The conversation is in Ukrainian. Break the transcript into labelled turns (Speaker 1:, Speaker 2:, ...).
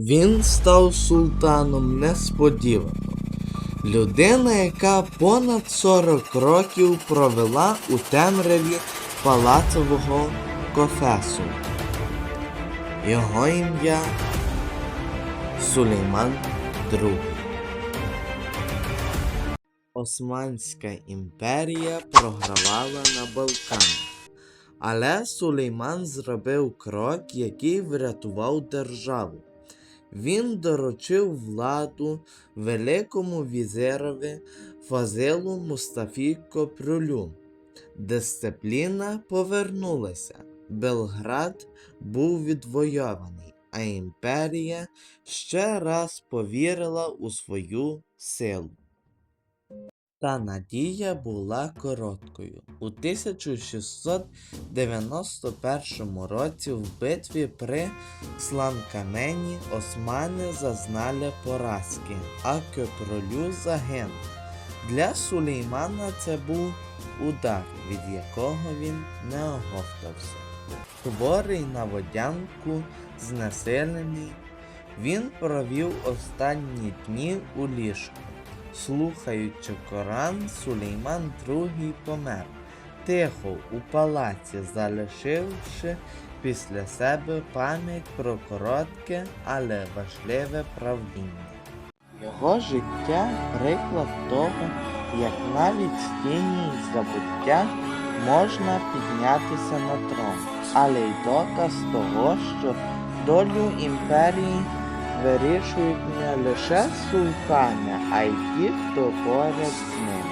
Speaker 1: Він став султаном несподівано. Людина, яка понад 40 років провела у темряві палацового кофесу. Його ім'я Сулейман II. Османська імперія програвала на Балканах. Але Сулейман зробив крок, який врятував державу. Він доручив владу великому візерові Фазелу Мустафі Копрюлю. Дисципліна повернулася. Белград був відвойований, а імперія ще раз повірила у свою силу. Та надія була короткою. У 1691 році в битві при Сланкамені османи зазнали поразки, а Кьопролю загинув. Для Сулеймана це був удар, від якого він не оговтався. Хворий на водянку, знесилений, він провів останні дні у ліжку. Слухаючи Коран, Сулейман II помер, тихо у палаці, залишивши після себе пам'ять про коротке, але важливе правління. Його життя приклад того, як навіть з забуття можна піднятися на трон, але й доказ того, що долю імперії вирішують не лише султани, а й ті, хто поряд з ним.